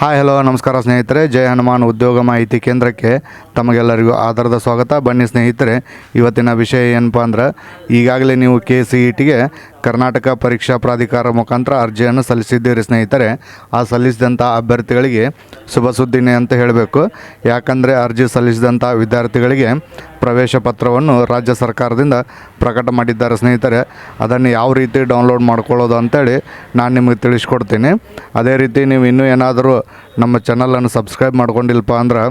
Hi, hello, ನಮಸ್ಕಾರ ಸ್ನೇಹಿತರೆ. ಜಯ ಹನುಮಾನ್ ಉದ್ಯೋಗ ಮಾಹಿತಿ ಕೇಂದ್ರಕ್ಕೆ ತಮಗೆಲ್ಲರಿಗೂ ಆಧಾರದ ಸ್ವಾಗತ. ಬನ್ನಿ ಸ್ನೇಹಿತರೆ, ಇವತ್ತಿನ ವಿಷಯ ಏನಪ್ಪ ಅಂದ್ರೆ, ಈಗಾಗಲೇ ನೀವು ಕೆ ಸಿ ಇ ಟಿಗೆ ಕರ್ನಾಟಕ ಪರೀಕ್ಷಾ ಪ್ರಾಧಿಕಾರ ಮುಖಾಂತರ ಅರ್ಜಿಯನ್ನು ಸಲ್ಲಿಸಿದ್ದೀರಿ ಸ್ನೇಹಿತರೆ. ಆ ಸಲ್ಲಿಸಿದಂಥ ಅಭ್ಯರ್ಥಿಗಳಿಗೆ ಶುಭ ಸುದ್ದಿನೇ ಅಂತ ಹೇಳಬೇಕು. ಯಾಕಂದರೆ ಅರ್ಜಿ ಸಲ್ಲಿಸಿದಂಥ ವಿದ್ಯಾರ್ಥಿಗಳಿಗೆ ಪ್ರವೇಶ ಪತ್ರವನ್ನು ರಾಜ್ಯ ಸರ್ಕಾರದಿಂದ ಪ್ರಕಟ ಮಾಡಿದ್ದಾರೆ ಸ್ನೇಹಿತರೆ. ಅದನ್ನು ಯಾವ ರೀತಿ ಡೌನ್ಲೋಡ್ ಮಾಡ್ಕೊಳ್ಳೋದು ಅಂತೇಳಿ ನಾನು ನಿಮಗೆ ತಿಳಿಸ್ಕೊಡ್ತೀನಿ. ಅದೇ ರೀತಿ ನೀವು ಇನ್ನೂ ಏನಾದರೂ ನಮ್ಮ ಚಾನಲನ್ನು ಸಬ್ಸ್ಕ್ರೈಬ್ ಮಾಡ್ಕೊಂಡಿಲ್ಲಪ್ಪ ಅಂದ್ರೆ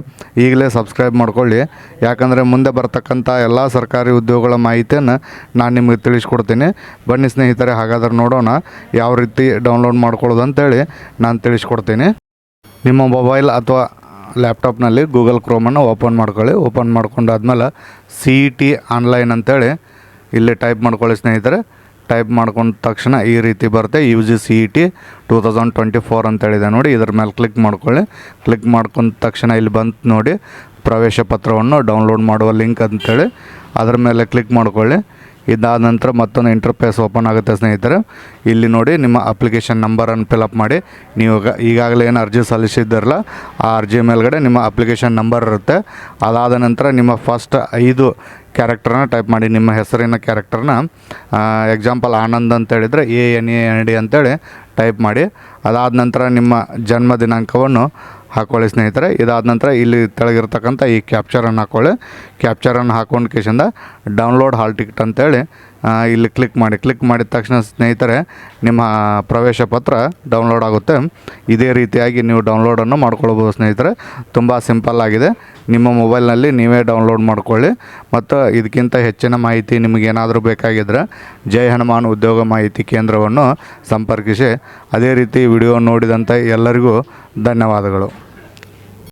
ಈಗಲೇ ಸಬ್ಸ್ಕ್ರೈಬ್ ಮಾಡ್ಕೊಳ್ಳಿ. ಯಾಕಂದರೆ ಮುಂದೆ ಬರ್ತಕ್ಕಂಥ ಎಲ್ಲ ಸರ್ಕಾರಿ ಉದ್ಯೋಗಗಳ ಮಾಹಿತಿಯನ್ನು ನಾನು ನಿಮಗೆ ತಿಳಿಸ್ಕೊಡ್ತೀನಿ. ಬನ್ನಿ ಸ್ನೇಹಿತರೆ, ಹಾಗಾದ್ರೆ ನೋಡೋಣ ಯಾವ ರೀತಿ ಡೌನ್ಲೋಡ್ ಮಾಡ್ಕೊಳ್ಳೋದು ಅಂತೇಳಿ ನಾನು ತಿಳಿಸ್ಕೊಡ್ತೀನಿ. ನಿಮ್ಮ ಮೊಬೈಲ್ ಅಥವಾ ಲ್ಯಾಪ್ಟಾಪ್ನಲ್ಲಿ ಗೂಗಲ್ ಕ್ರೋಮನ್ನು ಓಪನ್ ಮಾಡ್ಕೊಳ್ಳಿ. ಓಪನ್ ಮಾಡ್ಕೊಂಡಾದ್ಮೇಲೆ ಸಿ ಇ ಟಿ ಆನ್ಲೈನ್ ಅಂತೇಳಿ ಇಲ್ಲಿ ಟೈಪ್ ಮಾಡ್ಕೊಳ್ಳಿ ಸ್ನೇಹಿತರೆ. ಟೈಪ್ ಮಾಡ್ಕೊಂಡ ತಕ್ಷಣ ಈ ರೀತಿ ಬರುತ್ತೆ. U G C E T two thousand twenty four ಅಂತೇಳಿದೆ ನೋಡಿ. ಇದ್ರ ಮೇಲೆ ಕ್ಲಿಕ್ ಮಾಡ್ಕೊಳ್ಳಿ. ಕ್ಲಿಕ್ ಮಾಡ್ಕೊಂಡ ತಕ್ಷಣ ಇಲ್ಲಿ ಬಂತು ನೋಡಿ ಪ್ರವೇಶ ಪತ್ರವನ್ನು ಡೌನ್ಲೋಡ್ ಮಾಡುವ ಲಿಂಕ್ ಅಂತೇಳಿ. ಅದರ ಮೇಲೆ ಕ್ಲಿಕ್ ಮಾಡ್ಕೊಳ್ಳಿ. ಇದಾದ ನಂತರ ಮತ್ತೊಂದು ಇಂಟರ್ಫೇಸ್ ಓಪನ್ ಆಗುತ್ತೆ ಸ್ನೇಹಿತರೆ. ಇಲ್ಲಿ ನೋಡಿ ನಿಮ್ಮ ಅಪ್ಲಿಕೇಶನ್ ನಂಬರನ್ನು ಫಿಲಪ್ ಮಾಡಿ. ನೀವು ಈಗ- ಈಗಾಗಲೇ ಏನು ಅರ್ಜಿ ಸಲ್ಲಿಸಿದ್ದಿರಲ್ಲ, ಆ ಅರ್ಜಿ ಮೇಲ್ಗಡೆ ನಿಮ್ಮ ಅಪ್ಲಿಕೇಶನ್ ನಂಬರ್ ಇರುತ್ತೆ. ಅದಾದ ನಂತರ ನಿಮ್ಮ ಫಸ್ಟ್ ಐದು ಕ್ಯಾರೆಕ್ಟರ್ನ ಟೈಪ್ ಮಾಡಿ, ನಿಮ್ಮ ಹೆಸರಿನ ಕ್ಯಾರೆಕ್ಟರ್ನ ಎಕ್ಸಾಂಪಲ್ ಆನಂದ್ ಅಂತ ಹೇಳಿದರೆ A N A N D ಅಂತೇಳಿ ಟೈಪ್ ಮಾಡಿ, ಅದಾದ ನಂತರ ನಿಮ್ಮ ಜನ್ಮ ದಿನಾಂಕವನ್ನು ಹಾಕ್ಕೊಳ್ಳಿ ಸ್ನೇಹಿತರೆ. ಇದಾದ ನಂತರ ಇಲ್ಲಿ ತೆಳಗಿರ್ತಕ್ಕಂಥ ಈ ಕ್ಯಾಪ್ಚರನ್ನು ಹಾಕ್ಕೊಳ್ಳಿ ಕ್ಯಾಪ್ಚರನ್ನು ಹಾಕೊಂಡು ಕೇಶಿಂದ ಡೌನ್ಲೋಡ್ ಹಾಲ್ ಟಿಕೆಟ್ ಅಂತೇಳಿ ಇಲ್ಲಿ ಕ್ಲಿಕ್ ಮಾಡಿ. ಕ್ಲಿಕ್ ಮಾಡಿದ ತಕ್ಷಣ ಸ್ನೇಹಿತರೆ, ನಿಮ್ಮ ಪ್ರವೇಶ ಪತ್ರ ಡೌನ್ಲೋಡ್ ಆಗುತ್ತೆ. ಇದೇ ರೀತಿಯಾಗಿ ನೀವು ಡೌನ್ಲೋಡನ್ನು ಮಾಡ್ಕೊಳ್ಬೋದು ಸ್ನೇಹಿತರೆ. ತುಂಬ ಸಿಂಪಲ್ ಆಗಿದೆ. ನಿಮ್ಮ ಮೊಬೈಲ್ನಲ್ಲಿ ನೀವೇ ಡೌನ್ಲೋಡ್ ಮಾಡ್ಕೊಳ್ಳಿ. ಮತ್ತು ಇದಕ್ಕಿಂತ ಹೆಚ್ಚಿನ ಮಾಹಿತಿ ನಿಮಗೇನಾದರೂ ಬೇಕಾಗಿದ್ದರೆ ಜೈ ಹನುಮಾನ್ ಉದ್ಯೋಗ ಮಾಹಿತಿ ಕೇಂದ್ರವನ್ನು ಸಂಪರ್ಕಿಸಿ. ಅದೇ ರೀತಿ ವಿಡಿಯೋ ನೋಡಿದಂಥ ಎಲ್ಲರಿಗೂ ಧನ್ಯವಾದಗಳು.